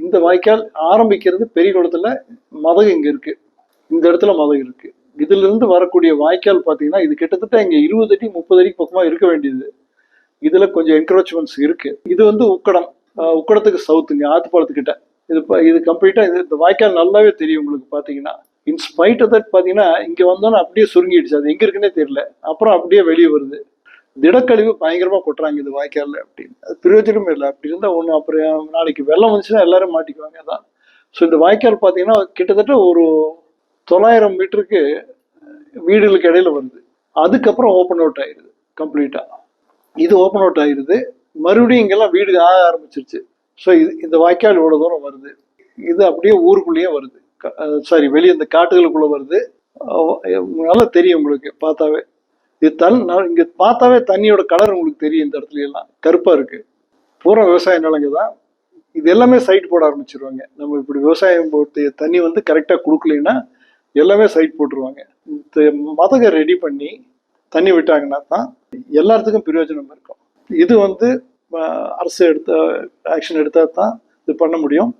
இந்த வாய்க்கால் ஆரம்பிக்கிறது பெரிய குளத்துல மதகு இங்க இருக்கு. இந்த இடத்துல மதகு இருக்கு. இதுல இருந்து வரக்கூடிய வாய்க்கால் பாத்தீங்கன்னா இது கிட்டத்தட்ட இங்க இருபது அடி முப்பது அடி பக்கமா இருக்க வேண்டியது. இதுல கொஞ்சம் என்க்ரோச்மெண்ட்ஸ் இருக்கு. இது வந்து உக்கடம். உக்கடத்துக்கு சவுத்துங்க ஆத்துப்பாலத்துக்கிட்ட இது இது கம்ப்ளீட்டா இது இந்த வாய்க்கால் நல்லாவே தெரியும் உங்களுக்கு பாத்தீங்கன்னா இன்ஸ்பைட் ஆஃப் தட் பாத்தீங்கன்னா இங்க வந்தோன்னா அப்படியே சுருங்கிடுச்சு. அது எங்க இருக்குன்னே தெரியல. அப்புறம் அப்படியே வெளியே வருது. திடக்கழிவு பயங்கரமா கொட்டுறாங்க இந்த வாய்க்கால்ல அப்படின்னு. அது பிரயோஜனமே இல்லை. அப்படி இருந்தால் ஒன்று அப்புறம் நாளைக்கு வெள்ளம் வந்துச்சுன்னா எல்லாரும் மாட்டிக்குவாங்க. அதான். ஸோ இந்த வாய்க்கால் பார்த்தீங்கன்னா கிட்டத்தட்ட ஒரு தொள்ளாயிரம் மீட்டருக்கு வீடுகளுக்கு இடையில வருது. அதுக்கப்புறம் ஓப்பன் அவுட் ஆயிருது கம்ப்ளீட்டா இது ஓப்பன் அவுட் ஆயிருது. மறுபடியும் இங்கெல்லாம் வீடு ஆக ஆரம்பிச்சிருச்சு. ஸோ இது இந்த வாய்க்கால் இவ்வளோ தூரம் வருது. இது அப்படியே ஊருக்குள்ளேயே வருது. சாரி வெளியே இந்த காட்டுகளுக்குள்ள வருது. நல்லா தெரியும் உங்களுக்கு பார்த்தாவே. இது தன் நான் இங்க பார்த்தாவே தண்ணியோட கலர் உங்களுக்கு தெரியும் இந்த இடத்துல எல்லாம். கருப்பா இருக்கு. பூரா விவசாய நிலங்க தான். இது எல்லாமே சைட் போட ஆரம்பிச்சிருவாங்க. நம்ம இப்படி விவசாயம் போட்டு தண்ணி வந்து கரெக்டாக கொடுக்கலைன்னா எல்லாமே சைட் போட்டுருவாங்க. இந்த மதகை ரெடி பண்ணி தண்ணி விட்டாங்கன்னா தான் எல்லாத்துக்கும் பிரயோஜனம் இருக்கும். இது வந்து அரசு எடுத்த ஆக்ஷன் எடுத்தால் தான் இது பண்ண முடியும்.